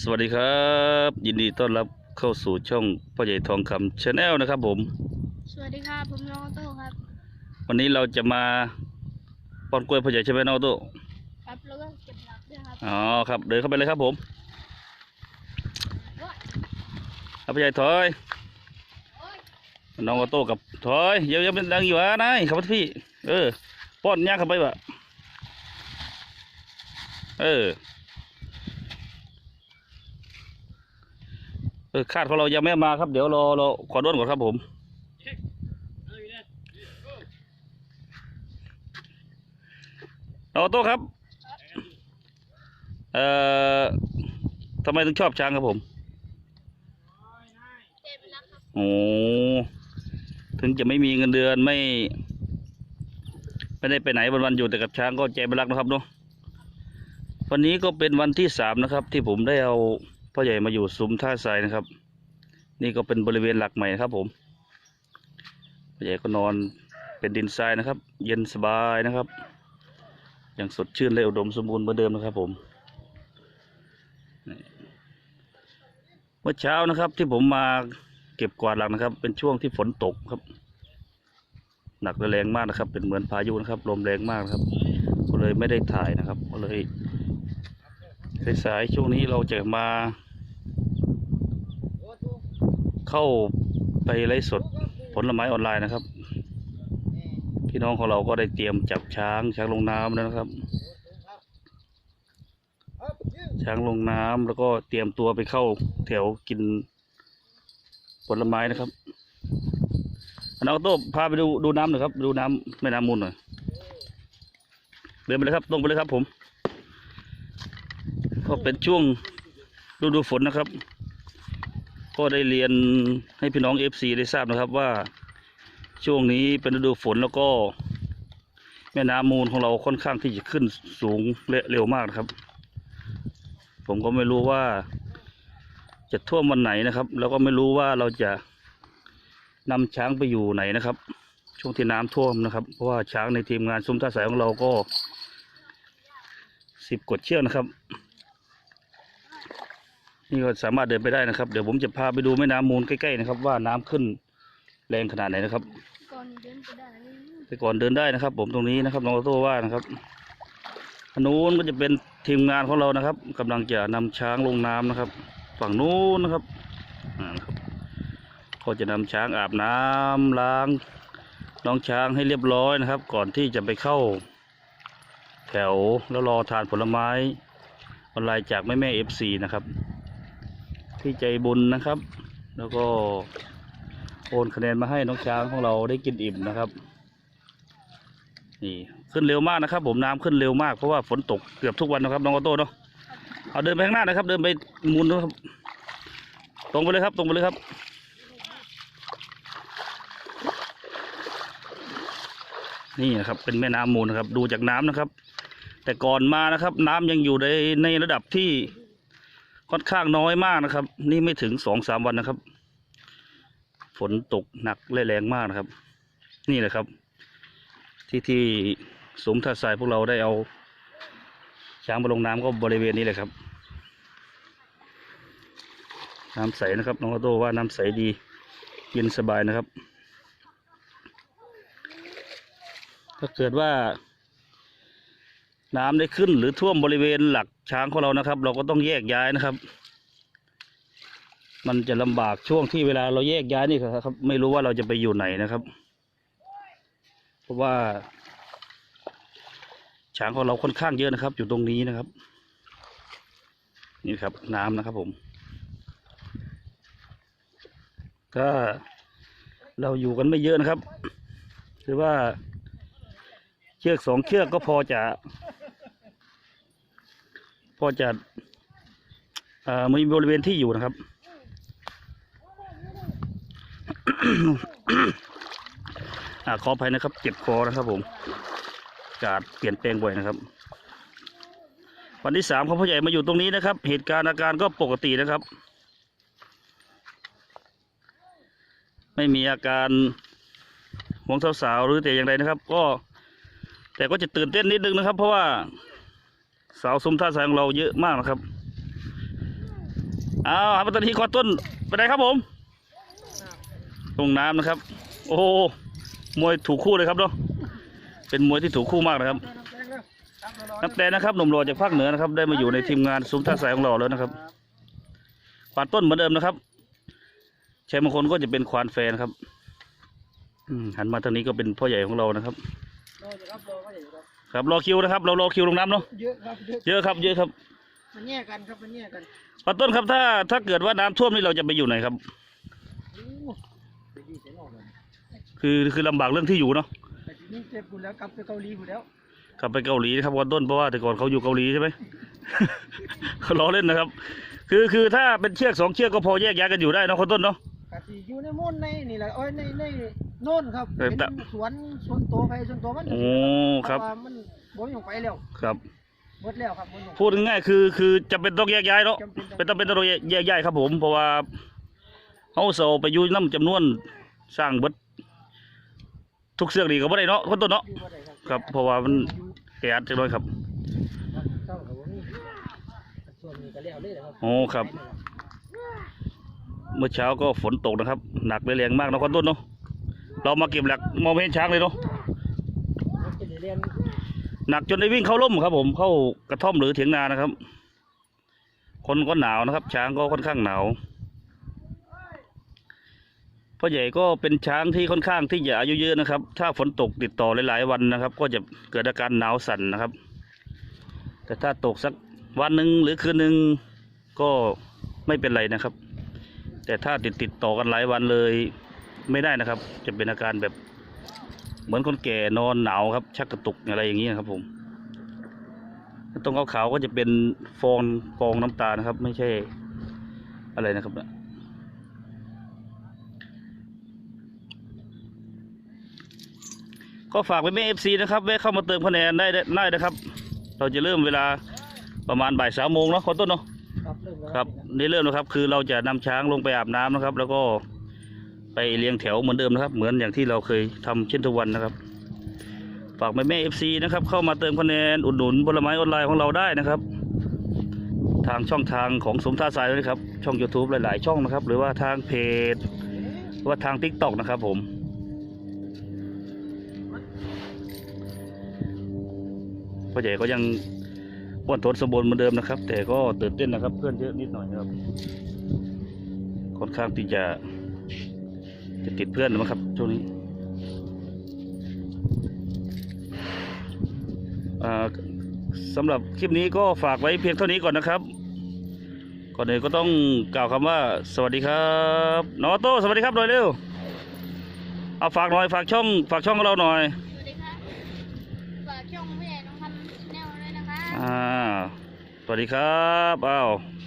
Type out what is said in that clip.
สวัสดีครับ ยินดีต้อนรับเข้าสู่ช่องพ่อใหญ่ทองคำชาแนลนะครับผม สวัสดีครับผมน้องออโต้ครับ วันนี้เราจะมาป้อนกล้วยพ่อใหญ่ใช่ไหมน้องโต้ครับแล้วก็เก็บหลักด้วยครับอ๋อครับเดินเข้าไปเลยครับผมครับพ่อใหญ่ถอยน้องออโต้กับถอยเดี๋ยวยังเป็นดังอยู่อะนายครับพี่ เออป้อนย่างเข้าไปวะเออ เออคาดของเรายังไม่มาครับ เดี๋ยวรอรอขอด้วนก่อนครับผมน้องอโต้ครับ เอ่อทำไมถึงชอบช้างครับผมโอ้ถึงจะไม่มีเงินเดือนไม่ ไม่ได้ไปไหนวันวันอยู่แต่กับช้างก็ใจเป็นรักนะครับเนาะวันนี้ก็เป็นวันที่สามนะครับ ที่ผมได้เอา พ่อใหญ่มาอยู่ซุ้มท่าทรายนะครับ นี่ก็เป็นบริเวณหลักใหม่ครับผมพ่อใหญ่ก็นอนเป็นดินทรายนะครับ เย็นสบายนะครับ อย่างสดชื่นและอุดมสมบูรณ์เหมือนเดิมนะครับผมเมื่อเช้านะครับที่ผมมาเก็บกวาดหลังนะครับ เป็นช่วงที่ฝนตกครับ หนักและแรงมากนะครับ เป็นเหมือนพายุนะครับลมแรงมากนะครับ ก็เลยไม่ได้ถ่ายนะครับ ก็เลย สายๆช่วงนี้เราจะมา เข้าไปไลฟ์สดผลไม้ออนไลน์นะครับ พี่น้องของเราก็ได้เตรียมจับช้างช้างลงน้ำแล้วนะครับ ช้างลงน้ำแล้วก็เตรียมตัวไปเข้าแถวกินผลไม้นะครับน้องโต้พาไปดูดูน้ำหน่อยครับ ดูน้ำแม่น้ำมูลหน่อยเดินไปเลยครับตรงไปเลยครับผม ก็เป็นช่วงฤดูฝนนะครับ ก็ได้เรียนให้พี่น้องเอฟซีได้ทราบนะครับว่าช่วงนี้เป็นฤดูฝนแล้วก็แม่น้ำมูลของเราค่อนข้างที่จะขึ้นสูงเร็วมากนะครับ ผมก็ไม่รู้ว่า จะท่วมวันไหนนะครับ แล้วก็ไม่รู้ว่าเราจะนำช้างไปอยู่ไหนนะครับ ช่วงที่น้ำท่วมนะครับ เพราะว่าช้างในทีมงานซุ้มท่าสายของเราก็สิบกดเชือกนะครับ นี่ก็สามารถเดินไปได้นะครับ เดี๋ยวผมจะพาไปดูแม่น้ำมูลใกล้ๆนะครับ ว่าน้ำขึ้นแรงขนาดไหนนะครับก่อนเดินไปได้นี่ไปก่อนเดินได้นะครับ ผมตรงนี้นะครับน้องออโต้ว่านะครับอันนู้นก็จะเป็นทีมงานของเรานะครับกำลังจะนำช้างลงน้ำนะครับ ฝั่งนู้นนะครับอ่านะครับก็จะนำช้างอาบน้ำล้างน้องช้างให้เรียบร้อยนะครับ ก่อนที่จะไปเข้า แถวแล้วรอทานผลไม้ออนไลน์จากแม่แม่เอฟซีนะครับ ที่ใจบุญนะครับ แล้วก็โอนคะแนนมาให้น้องช้างของเราได้กินอิ่มนะครับ นี่ขึ้นเร็วมากนะครับ ผมน้ำขึ้นเร็วมากเพราะว่าฝนตกเกือบทุกวันนะครับน้องออโต้เนาะเอาเดินไปข้างหน้านะครับ เดินไปมุนนะครับ ตรงไปเลยครับ ตรงไปเลยครับนี่นะครับเป็นแม่น้ำมูลนะครับ ดูจากน้ำนะครับ แต่ก่อนมานะครับ น้ำยังอยู่ในในระดับที่ ค่อนข้างน้อยมากนะครับ นี่ไม่ถึงสองสามวันนะครับ ฝนตกหนักและแรงมากนะครับ นี่แหละครับ ที่ที่สมท่าทรายพวกเราได้เอาช้างมาลงน้ำก็บริเวณนี้เลยครับ น้ำใสนะครับน้องโต้ว่าน้ำใสดีเย็นสบายนะครับ ถ้าเกิดว่า น้ำได้ขึ้นหรือท่วมบริเวณหลักช้างของเรานะครับ เราก็ต้องแยกย้ายนะครับ มันจะลำบากช่วงที่เวลาเราแยกย้ายนี่ครับ ไม่รู้ว่าเราจะไปอยู่ไหนนะครับ เพราะว่า ช้างของเราค่อนข้างเยอะนะครับ อยู่ตรงนี้นะครับ นี่ครับน้ำนะครับผม ก็เราอยู่กันไม่เยอะนะครับ หรือว่าเชือกสองเชือกก็พอจะ พอจะมีบริเวณที่อยู่นะครับอขออภัยนะครับ เจ็บคอนะครับผมกาศเปลี่ยนแปลงบ่อยนะครับ วันที่สามเขาพ่อใหญ่มาอยู่ตรงนี้นะครับ เหตุการณ์อาการก็ปกตินะครับ ไม่มีอาการห่วงสาวๆหรือแต่อย่างใดนะครับ ก็แต่ก็จะตื่นเต้นนิดนึงนะครับ เพราะว่า สาวซุ้มท่าสายของเราเยอะมากนะครับเอาครับตอนนี้ขอต้นไปไหนครับผมลงน้ำนะครับ โอ้โหมวยถูกคู่เลยครับเนาะเป็นมวยที่ถูกคู่มากนะครับนักแต่นะครับหนุ่มรอจากภาคเหนือนะครับ ได้มาอยู่ในทีมงานซุ้มท่าสายของเราแล้วนะครับปานต้นเหมือนเดิมนะครับชัยมงคลก็จะเป็นควานแฟนครับอืมหันมาทางนี้ก็เป็นพ่อใหญ่ของเรานะครับ ครับรอก็อยู่ครับครับรอคิวนะครับ เรารอคิวลงน้ำเนาะเยอะครับเยอะเยอะครับเยอะครับมันแย่กันครับมันแย่กันปานต้นครับถ้าถ้าเกิดว่าน้ำท่วมนี่เราจะไปอยู่ไหนครับ โอ้ไปดีเสียงออกเลยคือคือลำบากเรื่องที่อยู่เนาะแต่ทีนี้เจ็บกูแล้วกลับไปเกาหลีกูแล้วกลับไปเกาหลีนะครับวันต้นเพราะว่าแต่ก่อนเขาอยู่เกาหลีใช่ไหม เขาล้อเล่นนะครับ คือคือถ้าเป็นเชือกสองเชือกก็พอแยกย้ายกันอยู่ได้เนาะคนต้นเนาะ กะสิอยู่ในมุ่นในนี่แหละเอ้ยในใน โน่นครับเออเป็นแต่ สวนสวนตัวไปสวนตัวมันโอ้ครับ เพาะว่ามันบ่มีของไปแล้วครับ หมดแล้วครับบ่มีของพูดง่ายๆคือคือจะเป็นต้องแยกย้ายเนาะจำเป็นต้องเป็นต้องเป็นต้องแยกย้ายครับผม เพราะว่าเขาโซไปอยู่น้ำจำนวนสร้างเบิดทุกเสือกดีก็บ่ได้เนาะคนต้นเนาะอยู่บ่ได้ครับครับ เพราะว่ามันอยู่แออัดจังเลยครับ ครับเจ้ากับบ่มีส่วนนี้ก็แล้วเลยนะครับโอ้ครับ เมื่อเช้าก็ฝนตกนะครับ หนักเลยแรงมากเนาะคนต้นเนาะ เรามาเก็บหลักมองไม่เห็นช้างเลยเนาะมันเป็นเรียนหนักจนได้วิ่งเข้าร่มครับ ผมเข้ากระท่อมหรือเถียงนานะครับ คนก็หนาวนะครับ ช้างก็ค่อนข้างหนาวพ่อใหญ่ก็เป็นช้างที่ค่อนข้างที่จะอายุเยอะนะครับ ถ้าฝนตกติดต่อหลาย ๆ วันนะครับ ก็จะเกิดอาการหนาวสั่นนะครับ แต่ถ้าตกสักวันหนึ่งหรือคืนหนึ่งก็ไม่เป็นไรนะครับ แต่ถ้าติดติดต่อกันหลายวันเลย ไม่ได้นะครับ จะเป็นอาการแบบเหมือนคนแก่นอนหนาวครับ ชักกระตุกอะไรอย่างนี้นะครับ ผมตรงขาวๆก็จะเป็นฟองฟองน้ำตานะครับ ไม่ใช่อะไรนะครับนะก็ฝากไปแม่เอฟซีนะครับแวะเข้ามาเติมคะแนนได้ได้นะครับ เราจะเริ่มเวลาประมาณบ่ายสามโมงเนาะขอต้นเนาะครับเริ่มแล้วครับนี่เริ่มนะครับ คือเราจะนำช้างลงไปอาบน้ำนะครับ แล้วก็ ไปเรียงแถวเหมือนเดิมนะครับ เหมือนอย่างที่เราเคยทำเช่นทุกวันนะครับ ฝากแม่แม่เอฟซีนะครับ เข้ามาเติมคะแนนอุดหนุนผลไม้ออนไลน์ของเราได้นะครับ ทางช่องทางของสมท่าทรายด้วยนะครับ ช่อง YouTube หลาย ๆ ช่องนะครับ หรือว่าทางเพจว่าทาง t ิ k t o k นะครับผมพ่อใหญ่ก็ยังอ้วนทนสมบูรณ์เหมือนเดิมนะครับ แต่ก็ตื่นเต้นนะครับ เพื่อนเยอะนิดหน่อยครับ ค่อนข้างที่จะ จะติดเพื่อนนะครับช่วงนี้อ่าสำหรับคลิปนี้ก็ฝากไว้เพียงเท่านี้ก่อนนะครับ ก่อนอื่นก็ต้องกล่าวคำว่า สวัสดีครับนอโต้สวัสดีครับหน่อยเร็วเอาฝากหน่อยฝากช่อง ฝากช่องของเราหน่อยสวัสดีครับฝากช่องผู้ใหญ่น้องพันธุ์แนวด้วยนะคะอ่าสวัสดีครับอ้าวส